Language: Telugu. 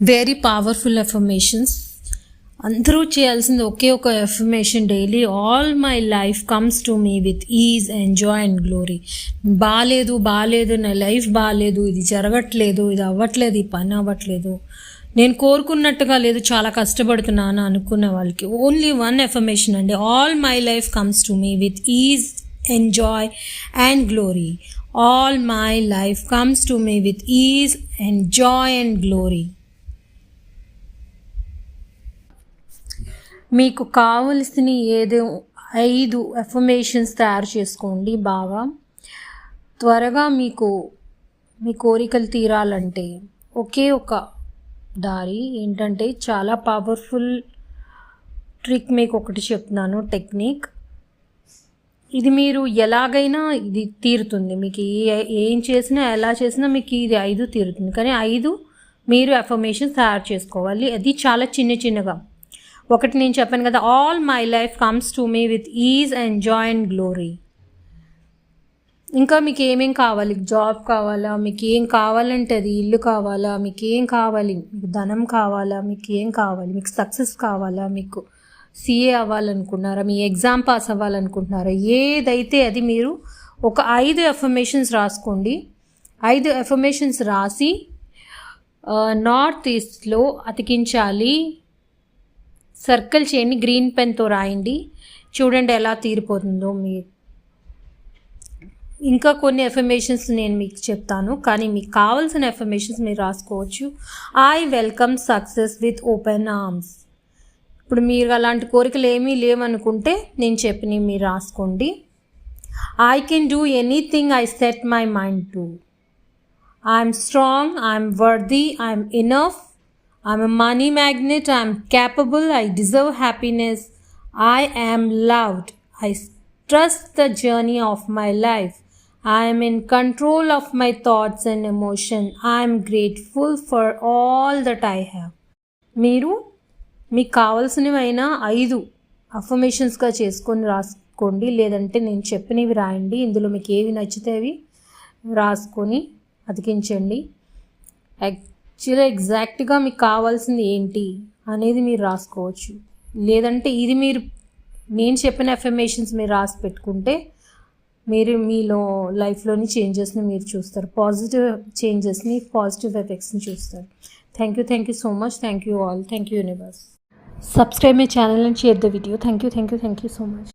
వెరీ పవర్ఫుల్ ఎఫర్మేషన్స్ అందరూ చేయాల్సింది ఒకే ఒక affirmation daily all my life comes to me with ease enjoy and glory బాగాలేదు బాగాలేదు నా లైఫ్ బాగాలేదు ఇది జరగట్లేదు ఇది అవ్వట్లేదు ఈ పని అవ్వట్లేదు. నేను కోరుకున్నట్టుగా లేదు చాలా కష్టపడుతున్నాను అనుకున్న వాళ్ళకి. ఓన్లీ వన్ ఎఫర్మేషన్ అండి. All my life comes to me with ease enjoy and glory all my life comes to me with ease enjoy and glory మీకు కావలసిన ఏదో ఐదు ఎఫర్మేషన్స్ తయారు చేసుకోండి బాగా త్వరగా మీకు మీ కోరికలు తీరాలంటే ఒకే ఒక దారి ఏంటంటే చాలా పవర్ఫుల్ ట్రిక్ మీకు ఒకటి చెప్తున్నాను టెక్నిక్ ఇది మీరు ఎలాగైనా ఇది తీరుతుంది. మీకు ఏ- ఏం చేసినా ఎలా చేసినా మీకు ఇది ఐదు తీరుతుంది. కానీ ఐదు మీరు ఎఫర్మేషన్ తయారు చేసుకోవాలి. అది చాలా చిన్న చిన్నగా. ఒకటి నేను చెప్పాను కదా all my life comes to me with ease and joy and glory ఇంకా మీకు ఏమేం కావాలి? జాబ్ కావాలా? మీకు ఏం కావాలంటే అది ఇల్లు కావాలా? మీకు ఏం కావాలి? మీకు ధనం కావాలా? మీకు ఏం కావాలి? మీకు సక్సెస్ కావాలా? మీకు సిఏ అవ్వాలనుకుంటున్నారా? మీ ఎగ్జామ్ పాస్ అవ్వాలనుకుంటున్నారా? ఏదైతే అది మీరు ఒక ఐదు ఎఫర్మేషన్స్ రాసుకోండి. ఐదు ఎఫర్మేషన్స్ రాసి నార్త్ ఈస్ట్లో అతికించాలి. సర్కిల్ చేయండి గ్రీన్ పెన్తో రాయండి. చూడండి ఎలా తీరిపోతుందో మీ ఇంకా కొన్ని ఎఫర్మేషన్స్ నేను మీకు చెప్తాను కానీ మీకు కావాల్సిన ఎఫర్మేషన్స్ మీరు రాసుకోవచ్చు. I welcome success with open arms ఇప్పుడు మీరు అలాంటి కోరికలు ఏమీ లేవనుకుంటే నేను చెప్పినవి మీరు రాసుకోండి. I can do anything I set my mind to I'm strong I'm worthy I'm enough I'm a money magnet. I'm capable. I deserve happiness. I am loved. I trust the journey of my life. I am in control of my thoughts and emotion. I am grateful for all that I have. మీరు మీకు కావాల్సినవైనా ఐదు అఫర్మేషన్స్గా చేసుకొని రాసుకోండి లేదంటే నేను చెప్పినవి రాయండి ఇందులో మీకు ఏవి నచ్చితే అవి రాసుకొని అతికించండి యాక్చువల్గా ఎగ్జాక్ట్గా మీకు కావాల్సింది ఏంటి అనేది మీరు రాసుకోవచ్చు. లేదంటే ఇది మీరు నేను చెప్పిన ఎఫర్మేషన్స్ మీరు రాసి పెట్టుకుంటే మీరు మీలో లైఫ్లోని చేంజెస్ని మీరు చూస్తారు. పాజిటివ్ చేంజెస్ని పాజిటివ్ ఎఫెక్ట్స్ని చూస్తారు. Thank you thank you so much thank you all thank you universe subscribe my channel and share the video thank you thank you thank you so much